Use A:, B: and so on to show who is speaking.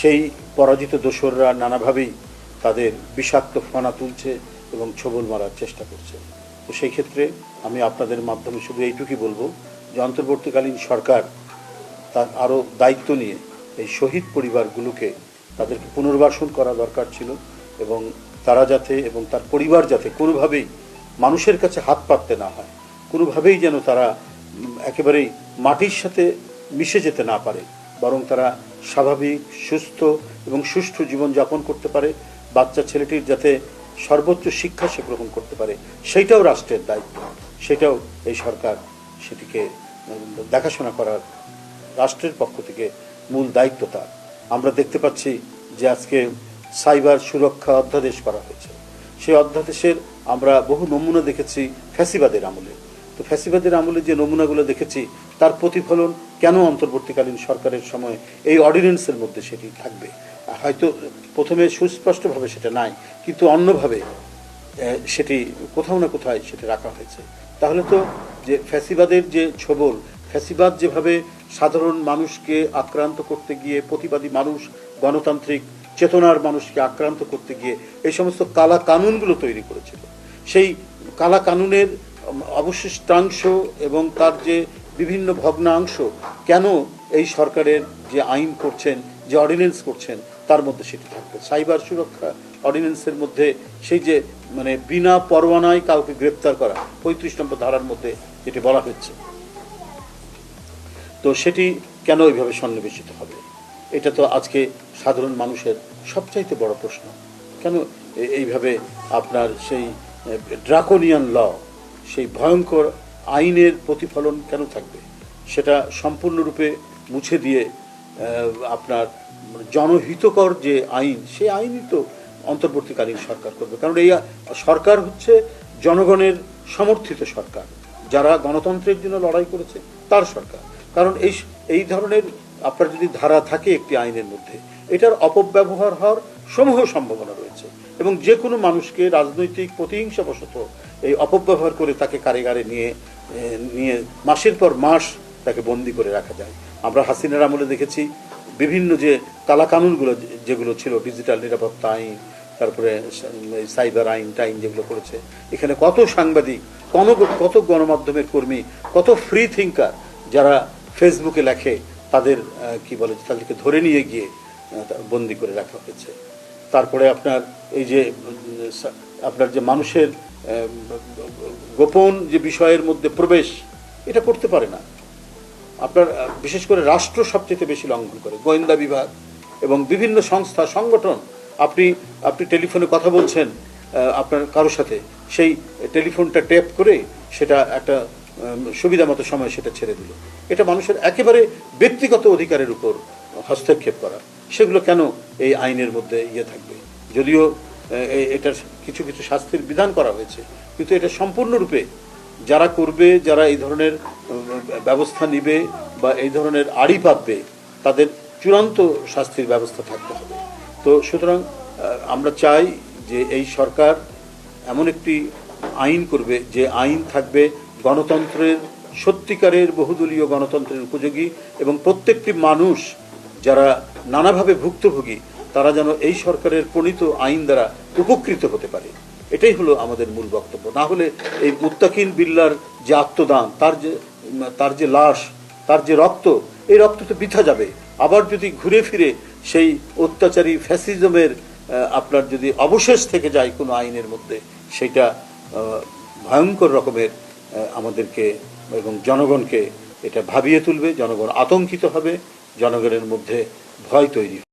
A: সেই পরাজিত দোসররা নানাভাবেই তাদের বিষাক্ত ফনা তুলছে এবং ছবল মারার চেষ্টা করছে। তো সেই ক্ষেত্রে আমি আপনাদের মাধ্যমে শুধু এইটুকুই বলব যে অন্তর্বর্তীকালীন সরকার তার আরও দায়িত্ব নিয়ে এই শহীদ পরিবারগুলোকে তাদেরকে পুনর্বাসন করা দরকার ছিল এবং তারা যাতে এবং তার পরিবার যাতে কোনোভাবেই মানুষের কাছে হাত পাততে না হয়, কোনোভাবেই যেন তারা একেবারেই মাটির সাথে মিশে যেতে না পারে, বরং তারা স্বাভাবিক, সুস্থ এবং সুষ্ঠু জীবনযাপন করতে পারে, বাচ্চা ছেলেটির যাতে সর্বোচ্চ শিক্ষা সে গ্রহণ করতে পারে, সেইটাও রাষ্ট্রের দায়িত্ব। সেটাও এই সরকার সেটিকে দেখাশোনা করার রাষ্ট্রের পক্ষ থেকে মূল দায়িত্ব তার। আমরা দেখতে পাচ্ছি যে আজকে সাইবার সুরক্ষা অধ্যাদেশ করা হয়েছে। সেই অধ্যাদেশের আমরা বহু নমুনা দেখেছি ফ্যাসিবাদের আমলে। তো ফ্যাসিবাদের আমলে যে নমুনাগুলো দেখেছি, তার প্রতিফলন কেন অন্তর্বর্তীকালীন সরকারের সময় এই অর্ডিন্যান্সের মধ্যে সেটি থাকবে? হয়তো প্রথমে সুস্পষ্টভাবে সেটা নাই, কিন্তু অন্যভাবে সেটি কোথাও না কোথায় সেটি রাখা হয়েছে। তাহলে তো যে ফ্যাসিবাদের যে ছবল, ফ্যাসিবাদ যেভাবে সাধারণ মানুষকে আক্রান্ত করতে গিয়ে, প্রতিবাদী মানুষ, গণতান্ত্রিক চেতনার মানুষকে আক্রান্ত করতে গিয়ে এই সমস্ত কালা কানুনগুলো তৈরি করেছিল। সেই কালা কানুনের অবশিষ্টাংশ এবং তার যে বিভিন্ন ভগ্নাংশ কেন এই সরকারের যে আইন করছেন, যে অর্ডিন্যান্স করছেন, তার মধ্যে সেটি থাকবে। সাইবার সুরক্ষা অর্ডিন্যান্সের মধ্যে সেই যে মানে বিনা পরোয়ানায় কাউকে গ্রেপ্তার করা, পঁয়ত্রিশ নম্বর ধারার মধ্যে যেটি বলা হচ্ছে তো সেটি কেন ওইভাবে সন্নিবেশিত হবে? এটা তো আজকে সাধারণ মানুষের সবচাইতে বড় প্রশ্ন। কেন এইভাবে আপনার সেই ড্রাকোনিয়ান ল সেই ভয়ঙ্কর আইনের প্রতিফলন কেন থাকবে? সেটা সম্পূর্ণরূপে মুছে দিয়ে আপনার জনহিতকর যে আইন, সেই আইনই তো অন্তর্বর্তীকালীন সরকার করবে। কারণ এই সরকার হচ্ছে জনগণের সমর্থিত সরকার। যারা গণতন্ত্রের জন্য লড়াই করেছে, তার সরকার। কারণ এই এই ধরনের আপনার যদি ধারা থাকে একটি আইনের মধ্যে, এটার অপব্যবহার হওয়ার সমূহ সম্ভাবনা রয়েছে। এবং যে কোনো মানুষকে রাজনৈতিক প্রতিহিংসাবশত এই অপব্যবহার করে তাকে কারাগারে নিয়ে নিয়ে মাসের পর মাস তাকে বন্দি করে রাখা যায়। আমরা হাসিনার আমলে দেখেছি বিভিন্ন যে কালাকানুনগুলো যেগুলো ছিল, ডিজিটাল নিরাপত্তা আইন, তারপরে সাইবার আইন, টাইন যেগুলো করেছে, এখানে কত সাংবাদিক কত কত গণমাধ্যমের কর্মী, কত ফ্রি থিঙ্কার যারা ফেসবুকে লেখে, তাদের কি বলে, তাদেরকে ধরে নিয়ে গিয়ে বন্দি করে রাখা হয়েছে। তারপরে আপনার এই যে, আপনার যে মানুষের গোপন যে বিষয়ের মধ্যে প্রবেশ, এটা করতে পারে না। আপনার, বিশেষ করে রাষ্ট্র সবচেয়ে বেশি লঙ্ঘন করে, গোয়েন্দা বিভাগ এবং বিভিন্ন সংস্থা, সংগঠন। আপনি আপনি টেলিফোনে কথা বলছেন আপনার কারোর সাথে, সেই টেলিফোনটা ট্যাপ করে সেটা একটা সুবিধা মতো সময় সেটা ছেড়ে দিল। এটা মানুষের একেবারে ব্যক্তিগত অধিকারের উপর হস্তক্ষেপ করা। সেগুলো কেন এই আইনের মধ্যে ইয়ে থাকবে। যদিও এটার কিছু কিছু শাস্তির বিধান করা হয়েছে, কিন্তু এটা সম্পূর্ণরূপে যারা করবে, যারা এই ধরনের ব্যবস্থা নিবে বা এই ধরনের আড়ি পাতবে, তাদের চূড়ান্ত শাস্তির ব্যবস্থা থাকতে হবে। তো সুতরাং আমরা চাই যে এই সরকার এমন একটি আইন করবে, যে আইন থাকবে গণতন্ত্রের, সত্যিকারের বহুদলীয় গণতন্ত্রের উপযোগী এবং প্রত্যেকটি মানুষ যারা নানাভাবে ভুক্তভোগী, তারা যেন এই সরকারের প্রণীত আইন দ্বারা উপকৃত হতে পারে। এটাই হলো আমাদের মূল বক্তব্য। না হলে এই মুত্তাকিন বিল্লার যে আত্মদান, তার যে তার যে লাশ, তার যে রক্ত, এই রক্ত তো বৃথা যাবে। আবার যদি ঘুরে ফিরে সেই অত্যাচারী ফ্যাসিজমের আপনার যদি অবশেষ থেকে যায় কোনো আইনের মধ্যে, সেটা ভয়ঙ্কর রকমের আমাদেরকে এবং জনগণকে এটা ভাবিয়ে তুলবে, জনগণ আতঙ্কিত হবে। জনগণের মধ্যে ভয় তৈরি